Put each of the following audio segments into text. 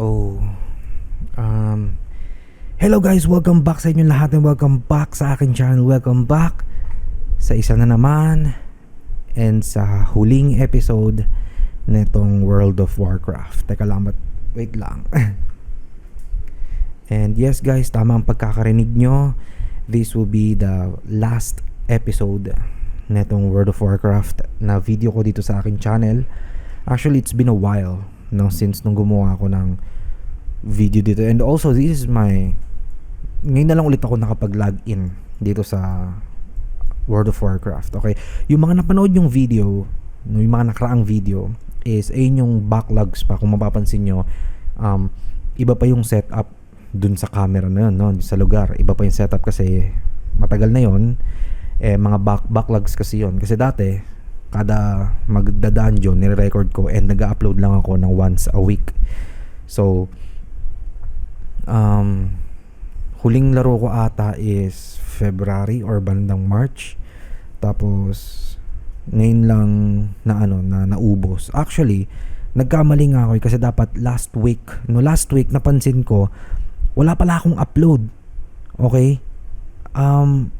Oh. Um, hello guys, welcome back sa inyo lahat and welcome back sa akin channel. Welcome back sa isa na naman and sa huling episode nitong World of Warcraft. Teka lang, but wait lang. and yes guys, tama ang pagkakarinig nyo. This will be the last episode netong World of Warcraft na video ko dito sa akin channel. Actually, it's been a while no since nung gumawa ako ng video dito. And also, this is my ngayon na lang ulit ako nakapag-log in dito sa World of Warcraft. Okay? Yung mga napanood yung video, yung mga nakaraang video is ayun yung backlogs pa kung mapapansin nyo um, iba pa yung setup dun sa camera na yun, no, sa lugar. Iba pa yung setup kasi matagal na yon eh mga back backlogs kasi yon kasi dati kada magda-dungeon nire-record ko and nag-upload lang ako ng once a week. So um huling laro ko ata is February or bandang March. Tapos ngayon lang na ano na naubos. Actually nagkamali nga ako eh, kasi dapat last week no last week napansin ko wala pala akong upload. Okay? Um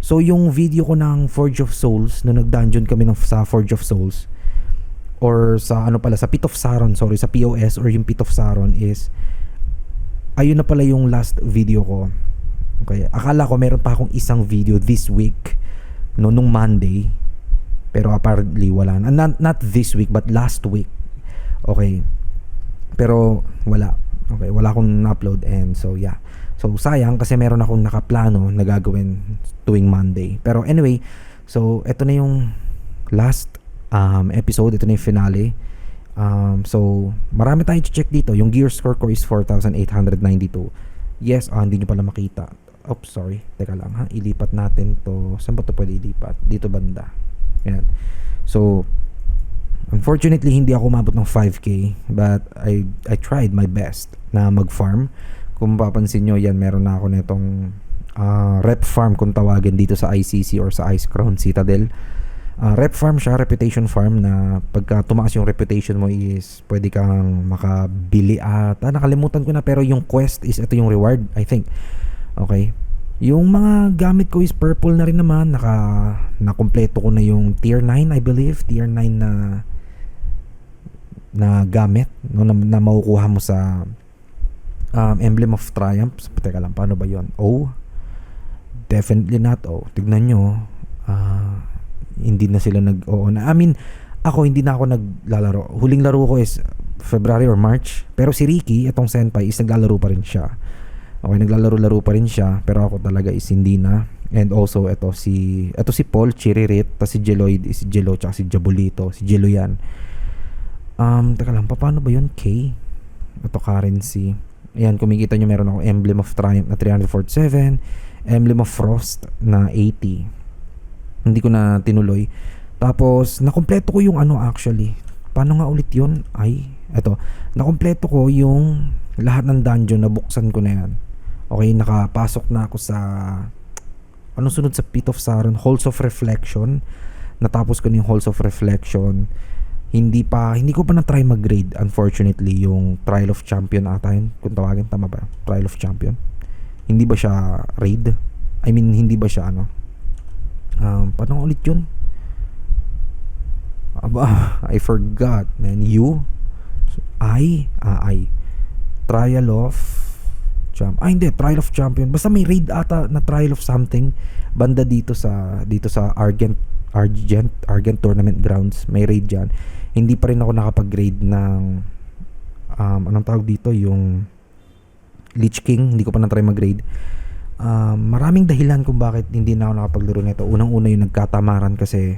So yung video ko ng Forge of Souls, no nag-dungeon kami ng, sa Forge of Souls, or sa ano pala, sa Pit of Saron, sorry, sa POS or yung Pit of Saron is, ayun na pala yung last video ko. Okay, akala ko meron pa akong isang video this week, no, nung Monday, pero apparently wala na. Not, not this week, but last week. Okay. Pero wala. Okay, wala akong upload and so yeah. So sayang kasi meron akong nakaplano na gagawin tuwing Monday. Pero anyway, so ito na yung last um, episode, ito na yung finale. Um, so marami tayong check dito. Yung gear score ko is 4,892. Yes, ah, hindi nyo pala makita. Oops, sorry. Teka lang ha. Ilipat natin to. Saan ba to pwede ilipat? Dito banda. Yan. So, unfortunately, hindi ako umabot ng 5K. But I, I tried my best na mag-farm. Kung mapapansin nyo, yan, meron na ako netong uh, rep farm kung tawagin dito sa ICC or sa Ice Crown Citadel. Uh, rep farm siya, reputation farm na pagka tumaas yung reputation mo is pwede kang makabili at ah, nakalimutan ko na pero yung quest is ito yung reward I think. Okay. Yung mga gamit ko is purple na rin naman. Naka, nakompleto ko na yung tier 9 I believe. Tier 9 na na gamit no, na, na makukuha mo sa um, Emblem of Triumph. Teka lang, paano ba yon? Oh, definitely not. Oh, tignan nyo. Uh, hindi na sila nag oo na. I mean, ako hindi na ako naglalaro. Huling laro ko is February or March. Pero si Ricky, itong senpai, is naglalaro pa rin siya. Okay, naglalaro-laro pa rin siya. Pero ako talaga is hindi na. And also, ito si, ito si Paul, Chiririt, tapos si Jeloid, is si Jelo, tsaka si Jabulito, si Jelo yan. Um, teka lang, paano ba yun? K? Ito currency. Ayan, kumikita nyo meron ako Emblem of Triumph na 347, Emblem of Frost na 80. Hindi ko na tinuloy. Tapos, nakompleto ko yung ano actually. Paano nga ulit yun? Ay, eto. Nakompleto ko yung lahat ng dungeon na buksan ko na yan. Okay, nakapasok na ako sa anong sunod sa Pit of Saron? Halls of Reflection. Natapos ko na yung Halls of Reflection hindi pa hindi ko pa na try mag-grade unfortunately yung Trial of Champion ata yun. Kung tawagin tama ba? Trial of Champion. Hindi ba siya raid? I mean hindi ba siya ano? Um, paano ulit yun? Aba I forgot man. You? I? Ah, I. Trial of Champ ah hindi. Trial of Champion. Basta may raid ata na Trial of something banda dito sa dito sa Argent Argent Argent Tournament Grounds. May raid dyan. Hindi pa rin ako nakapag-grade ng um, anong tawag dito? Yung Lich King. Hindi ko pa na-try mag-grade um, maraming dahilan kung bakit hindi na ako nakapaglaro nito. Unang-una yung nagkatamaran kasi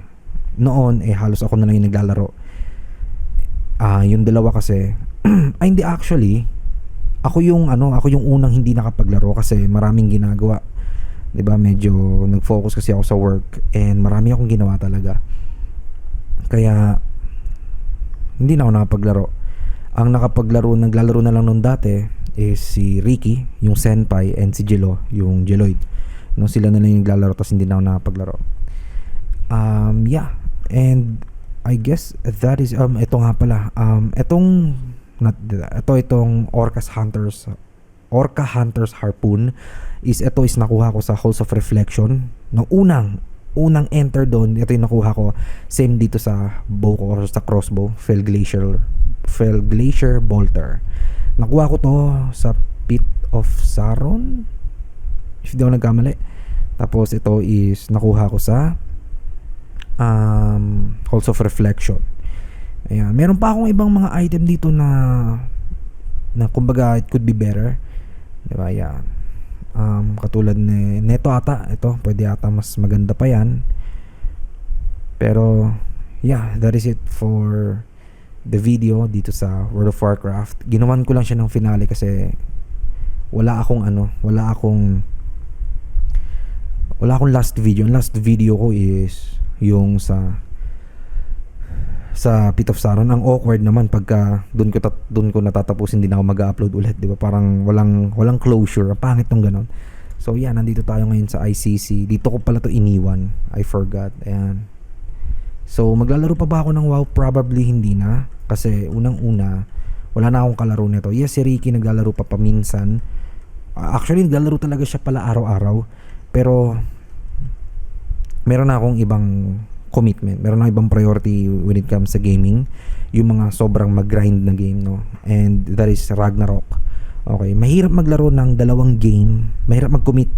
noon eh halos ako na lang yung naglalaro. Uh, yung dalawa kasi ay hindi actually ako yung ano ako yung unang hindi nakapaglaro kasi maraming ginagawa 'di ba medyo nag-focus kasi ako sa work and marami akong ginawa talaga kaya hindi na ako nakapaglaro. Ang nakapaglaro, naglalaro na lang noon dati is si Ricky, yung senpai, and si Jelo, yung Jeloid. No, sila na lang yung naglalaro tapos hindi na ako nakapaglaro. Um, yeah. And I guess that is um ito nga pala. Um etong not ito itong Orcas Hunters Orca Hunters Harpoon is ito is nakuha ko sa Halls of Reflection no unang unang enter doon ito yung nakuha ko same dito sa bow ko or sa crossbow Fell Glacier Fell Glacier Bolter nakuha ko to sa Pit of Saron if di ako nagkamali tapos ito is nakuha ko sa um, Halls of Reflection Ayan. Meron pa akong ibang mga item dito na na kumbaga it could be better. 'Di ba? Yan. Um, katulad ni neto ata, ito pwede ata mas maganda pa 'yan. Pero yeah, that is it for the video dito sa World of Warcraft. Ginawan ko lang siya ng finale kasi wala akong ano, wala akong wala akong last video. Last video ko is yung sa sa Pit of Saron. Ang awkward naman pagka doon ko tat, doon ko natatapusin din ako mag-upload ulit 'di ba? Parang walang walang closure. Ang pangit ng ganun. So yan nandito tayo ngayon sa ICC dito ko pala to iniwan. I forgot. Ayan. So maglalaro pa ba ako ng WoW? Probably hindi na. Kasi unang-una wala na akong kalaro nito. Yes si Ricky naglalaro pa paminsan. Actually naglalaro talaga siya pala araw-araw. Pero meron na akong ibang commitment. Meron na ibang priority when it comes sa gaming. Yung mga sobrang mag-grind na game, no? And that is Ragnarok. Okay, mahirap maglaro ng dalawang game. Mahirap mag-commit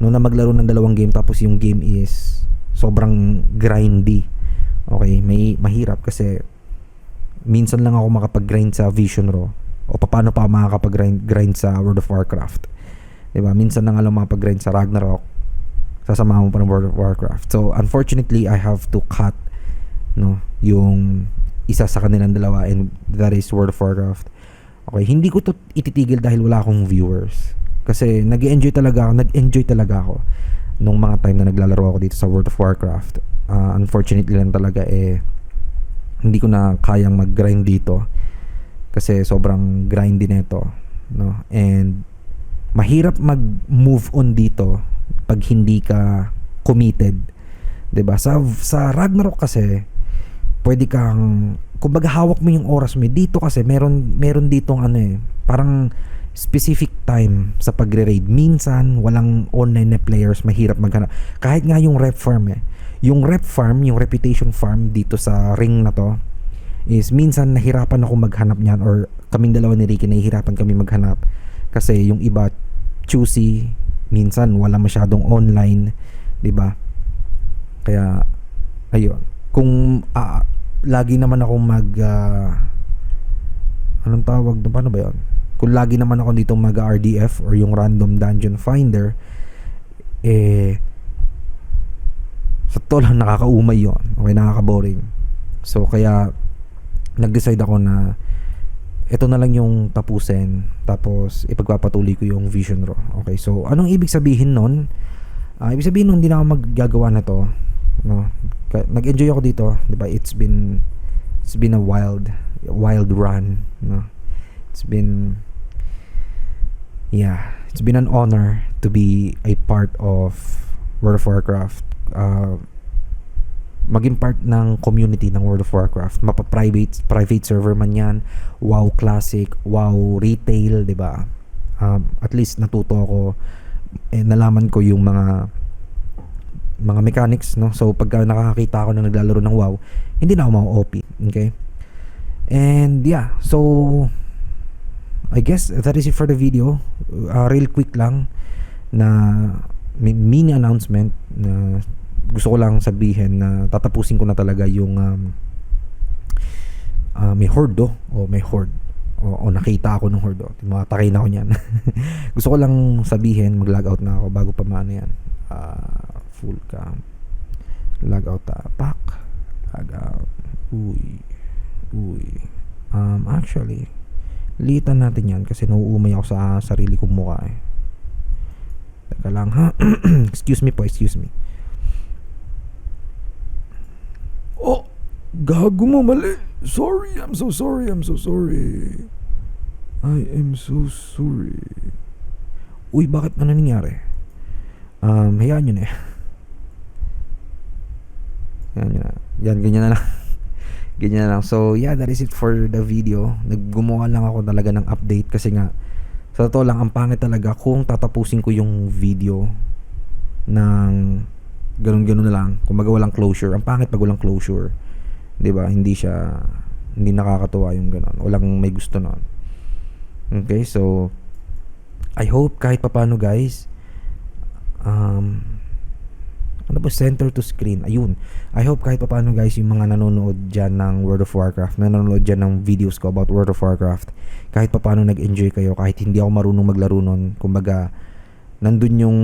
no na maglaro ng dalawang game tapos yung game is sobrang grindy. Okay, may mahirap kasi minsan lang ako makapag-grind sa Vision Raw o paano pa makakapag-grind grind sa World of Warcraft. 'Di ba? Minsan lang alam makapag-grind sa Ragnarok sasamahan mo pa ng World of Warcraft. So, unfortunately, I have to cut no, yung isa sa kanilang dalawa and that is World of Warcraft. Okay, hindi ko to ititigil dahil wala akong viewers. Kasi nag enjoy talaga ako, nag-enjoy talaga ako nung mga time na naglalaro ako dito sa World of Warcraft. Uh, unfortunately lang talaga eh hindi ko na kayang mag-grind dito kasi sobrang grindy nito, no? And mahirap mag-move on dito pag hindi ka committed. 'Di ba? Sa sa Ragnarok kasi pwede kang kumbaga hawak mo yung oras mo. Dito kasi meron meron ditong ano eh, parang specific time sa pagre-raid. Minsan walang online na players, mahirap maghanap. Kahit nga yung rep farm eh. Yung rep farm, yung reputation farm dito sa ring na to is minsan nahirapan ako maghanap niyan or kaming dalawa ni Ricky nahihirapan kami maghanap kasi yung iba choosy minsan wala masyadong online, 'di ba? Kaya ayun, kung uh, lagi naman ako mag uh, anong tawag doon paano ba 'yon? Kung lagi naman ako dito mag RDF or yung random dungeon finder eh sa totoo lang nakakaumay yon okay nakaka-boring so kaya nag-decide ako na ito na lang yung tapusin tapos ipagpapatuloy ko yung vision raw. Okay so anong ibig sabihin nun? Uh, ibig sabihin nung hindi na ako maggagawa na to no? Nag-enjoy ako dito 'di ba? It's been it's been a wild wild run no? It's been yeah it's been an honor to be a part of World of Warcraft. Uh, maging part ng community ng World of Warcraft. Mapa-private private server man 'yan, WoW Classic, WoW Retail, 'di ba? Um, at least natuto ako eh, nalaman ko yung mga mga mechanics, no? So pagka nakakita ako na naglalaro ng WoW, hindi na ako ma-OP, okay? And yeah, so I guess that is it for the video. Uh, real quick lang na mini announcement na gusto ko lang sabihin na tatapusin ko na talaga yung um, uh, may hordo o may horde o, o nakita ako ng horde tumatakay na ako niyan. Gusto ko lang sabihin mag log out na ako bago pa maano yan. Uh, full cam. Log out tapak log out. Uy. Uy. Um, actually litan natin yan kasi nauumay ako sa sarili kong mukha eh. Teka lang ha? Excuse me po excuse me Oh, gago mo, mali. Sorry, I'm so sorry, I'm so sorry. I am so sorry. Uy, bakit ano nangyari? Um, hayaan nyo na eh. Yan, yan, yan, ganyan na lang. Ganyan lang. So, yeah, that is it for the video. Naggumawa lang ako talaga ng update kasi nga, sa totoo lang, ang pangit talaga kung tatapusin ko yung video ng ganun-ganun na lang. Kung baga walang closure. Ang pangit pag walang closure. 'Di ba Hindi siya, hindi nakakatuwa yung ganun. Walang may gusto nun. Okay, so, I hope kahit papano guys, um, ano ba center to screen ayun I hope kahit paano guys yung mga nanonood dyan ng World of Warcraft nanonood dyan ng videos ko about World of Warcraft kahit paano nag-enjoy kayo kahit hindi ako marunong maglaro nun kumbaga nandun yung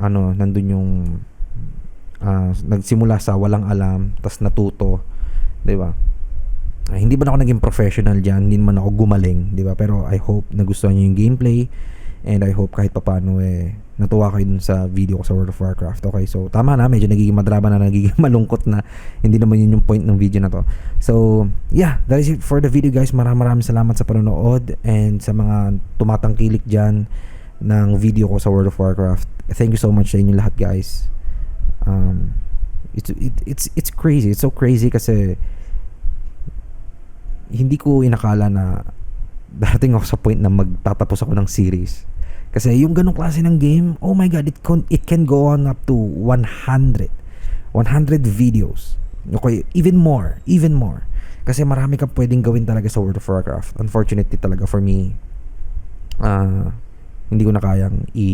ano nandun yung ah, nagsimula sa walang alam tas natuto 'di ba Ah, hindi ba ako naging professional dyan hindi man ako gumaling 'di ba pero I hope nagustuhan niyo yung gameplay and I hope kahit papano eh natuwa kayo dun sa video ko sa World of Warcraft. Okay, so tama na, medyo nagiging madrama na, nagiging malungkot na. Hindi naman yun yung point ng video na to. So, yeah, that is it for the video guys. Maraming maraming salamat sa panonood and sa mga tumatangkilik dyan ng video ko sa World of Warcraft. Thank you so much sa inyo lahat guys. Um, it's, it, it's, it's crazy. It's so crazy kasi hindi ko inakala na darating ako sa point na magtatapos ako ng series. Kasi yung ganong klase ng game, oh my god, it can, it can go on up to 100. 100 videos. Okay, even more, even more. Kasi marami kang pwedeng gawin talaga sa World of Warcraft. Unfortunately talaga for me, ah, hindi ko na kayang i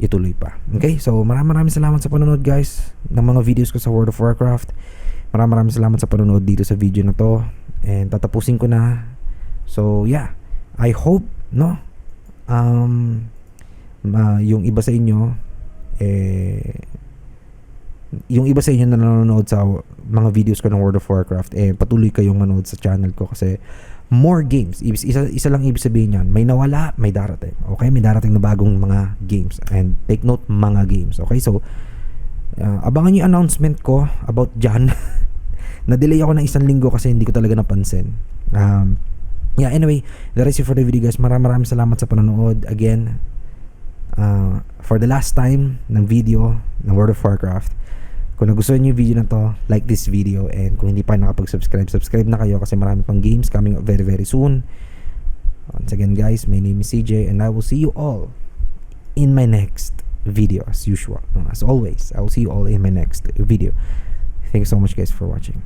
ituloy pa. Okay? So, maraming maraming salamat sa panonood guys ng mga videos ko sa World of Warcraft. Maraming maraming salamat sa panonood dito sa video na to. And tatapusin ko na. So, yeah. I hope, no? Um, ma, yung iba sa inyo, eh, yung iba sa inyo na nanonood sa mga videos ko ng World of Warcraft, eh, patuloy kayong manood sa channel ko kasi more games. Isa, isa lang ibig sabihin yan. May nawala, may darating. Okay? May darating na bagong mga games. And take note, mga games. Okay? So, uh, abangan yung announcement ko about dyan. Na-delay ako ng isang linggo kasi hindi ko talaga napansin. Um, yeah, anyway, that is it for the video guys. Maraming maraming salamat sa panonood. Again, uh, for the last time ng video ng World of Warcraft, kung nagustuhan niyo yung video na to, like this video and kung hindi pa nakapag-subscribe, subscribe na kayo kasi marami pang games coming up very very soon. Once again guys, my name is CJ and I will see you all in my next video as usual. As always, I will see you all in my next video. Thank you so much guys for watching.